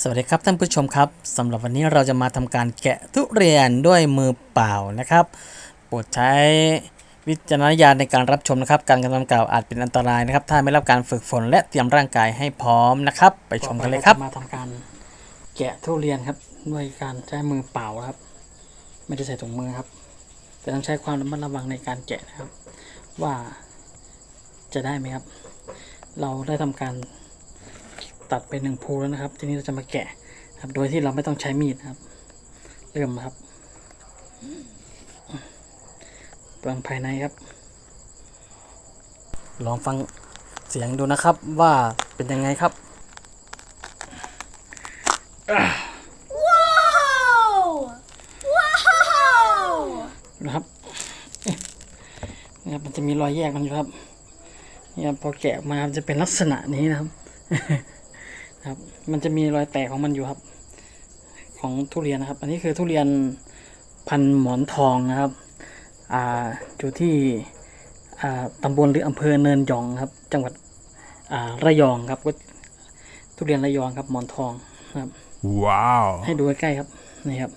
สวัสดีครับท่านผู้ชมครับสำหรับวันนี้เราจะมาทำการแกะทุเรียนด้วยมือเปล่านะครับโปรดใช้วิจารณญาณในการรับชมนะครับ การกระทำกล่าวอาจเป็นอันตรายนะครับ ถ้าไม่รับการฝึกฝนและเตรียมร่างกายให้พร้อมนะครับ ไปชมกันเลยครับมาทำการแกะทุเรียนครับด้วยการใช้มือเปล่าครับ ไม่ได้ใส่ถุงมือครับ แต่ต้องใช้ความระมัดระวังในการแกะนะครับ ว่าจะได้ไหมครับ เราได้ทำการ ตัดไปหนึ่งภูแล้วนะครับ ทีนี้เราจะมาแกะครับ โดยที่เราไม่ต้องใช้มีดนะครับ เริ่มครับเปลืองภายในครับ ลองฟังเสียงดูนะครับว่าเป็นยังไงครับ Wow! Wow! นะครับเอ๊ะนะครับมันจะมีรอยแยกมันอยู่ครับเนี่ยพอแกะออกมามันจะเป็นลักษณะนี้นะครับนะ ครับ มันจะมีรอยแตกของมันอยู่ครับ ของทุเรียนนะครับ อันนี้คือทุเรียนพันหมอนทองนะครับ อ่าอยู่ที่อ่าตำบลหรืออำเภอเนินหยองครับ จังหวัดอ่าระยองครับก็ทุเรียนระยองครับหมอนทองนะครับ Wow. ให้ดูใกล้ๆครับนี่ครับ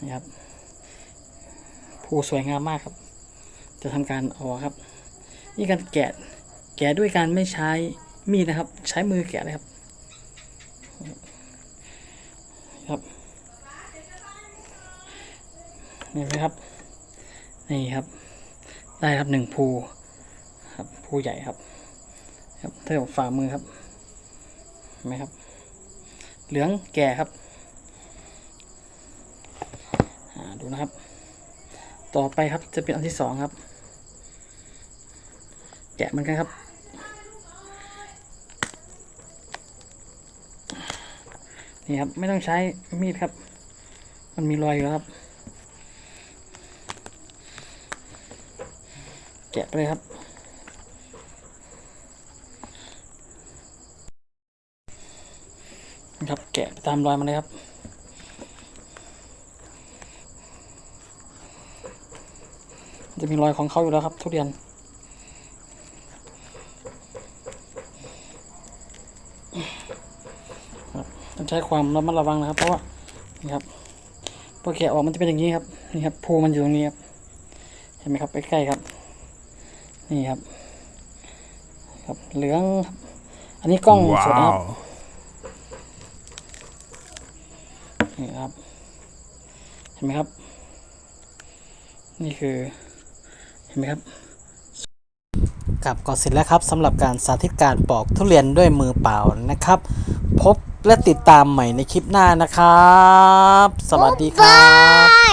นี่ครับภูสวยงามมากครับ จะทำการเอาครับ นี่การแกะแกะด้วยการไม่ใช้ มีดนะครับ ใช้มือแกะเลยครับครับนี่ไหมครับ นี่ครับ ได้ครับหนึ่งภูครับภูใหญ่ครับ ครับเท่ากับฝ่ามือครับเห็นไหมครับ เหลืองแก่ครับดูนะครับ ต่อไปครับจะเป็นอันที่สองครับ แกะเหมือนกันครับ นี่ครับ ไม่ต้องใช้มีดครับ มันมีรอยอยู่ครับ แกะไปเลยครับครับ แกะตามรอยมันเลยครับจะมีรอยของเขาอยู่แล้วครับ ทุเรียน ครับ ต้องใช้ความระมัดระวังนะครับเพราะว่านี่ครับพอแกะออกมันจะเป็นอย่างนี้ครับนี่ครับภูมันอยู่ตรงนี้ครับเห็นไหมครับใกล้ๆครับ นี่ครับ ครับเหลืองครับอันนี้กล้องสดนะครับ Wow. นี่ครับเห็นไหมครับ นี่คือเห็นไหมครับกับก็เสร็จแล้วครับสำหรับการสาธิตการปอกทุเรียนด้วยมือเปล่านะครับ พบ และติดตามใหม่ในคลิปหน้านะครับ สวัสดีครับ